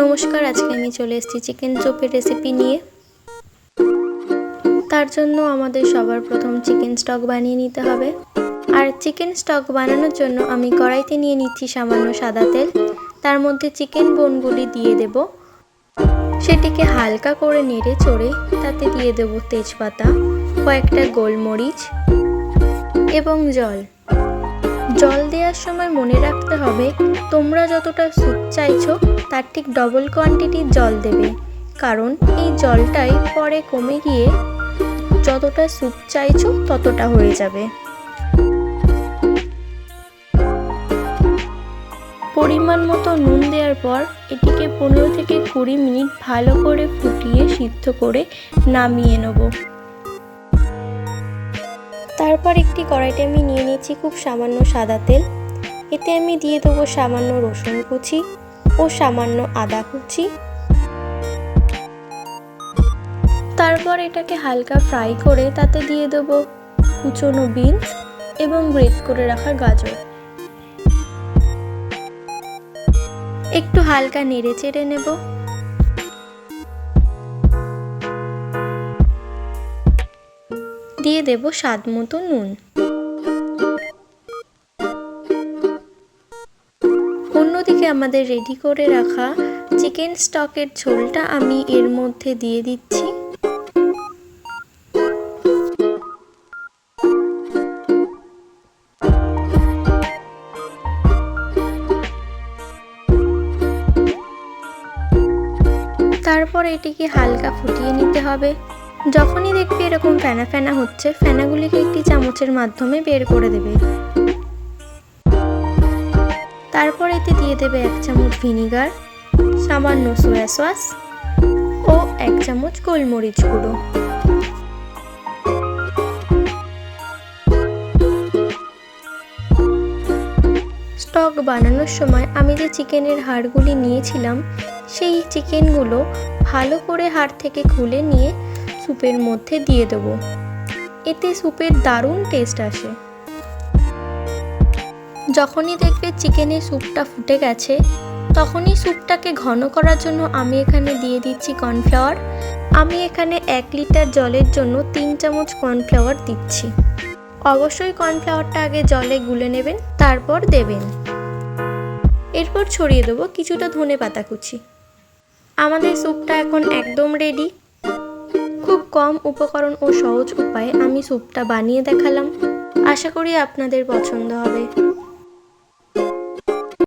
নমস্কার, আজকে আমি চলে এসেছি চিকেন চপের রেসিপি নিয়ে। তার জন্য আমাদের সবার প্রথম চিকেন স্টক বানিয়ে নিতে হবে। আর চিকেন স্টক বানানোর জন্য আমি কড়াইতে নিয়ে নিচ্ছি সামান্য সাদা তেল। তার মধ্যে চিকেন বোনগুলি দিয়ে দেব। সেটিকে হালকা করে নেড়ে চড়ে তাতে দিয়ে দেব তেজপাতা, কয়েকটা গোলমরিচ এবং জল। জল দেওয়ার সময় মনে রাখতে হবে, তোমরা যতটা স্যুপ চাইছো, তার ঠিক ডবল কোয়ান্টিটির জল দেবে। কারণ এই জলটাই পরে কমে গিয়ে যতটা স্যুপ চাইছো, ততটা হয়ে যাবে। পরিমাণ মতো নুন দেওয়ার পর এটিকে পনেরো থেকে কুড়ি মিনিট ভালো করে ফুটিয়ে সিদ্ধ করে নামিয়ে নেব। তারপর একটি কড়াইতে আমি নিয়ে নিয়েছি খুব সামান্য সাদা তেল। এতে আমি দিয়ে দেবো সামান্য রসুন কুচি ও সামান্য আদা কুচি। তারপর এটাকে হালকা ফ্রাই করে তাতে দিয়ে দেবো কুচনো বিনস এবং গ্রেট করে রাখা গাজর। একটু হালকা নেড়ে চেড়ে নেব। দিয়ে দেব স্বাদ মতো নুন। অন্যদিকে আমাদের রেডি করে রাখা চিকেন স্টকের ঝোলটা আমি এর মধ্যে দিয়ে দিচ্ছি। তারপর এটিকে হালকা ফুটিয়ে নিতে হবে। যখনই দেখবি এরকম ফেনা ফেনা হচ্ছে, ফেনাগুলিকে একটি চামচের মাধ্যমে বের করে দেবে। তারপর এতে দিয়ে দেবে এক চামচ ভিনিগার, সামান্য সোয়া সস ও এক চামচ গোলমরিচ গুঁড়ো। স্টক বানানোর সময় আমি যে চিকেনের হাড়গুলি নিয়েছিলাম, সেই চিকেনগুলো ভালো করে হাড় থেকে খুলে নিয়ে স্যুপের মধ্যে দিয়ে দেব। এতে স্যুপের দারুণ টেস্ট আসে। যখনই দেখবে চিকেনের স্যুপটা ফুটে গেছে, তখনই স্যুপটাকে ঘন করার জন্য আমি এখানে দিয়ে দিচ্ছি কর্নফ্লাওয়ার আমি এখানে এক লিটার জলের জন্য তিন চামচ কর্নফ্লাওয়ার দিচ্ছি। অবশ্যই কর্নফ্লাওয়ারটা আগে জলে গুলে নেবেন, তারপর দেবেন। এরপর ছড়িয়ে দেবো কিছুটা ধনে পাতা কুচি। আমাদের স্যুপটা এখন একদম রেডি কম উপকরণ ও সহজ উপায়ে আমি স্যুপটা বানিয়ে দেখালাম। আশা করি আপনাদের পছন্দ হবে।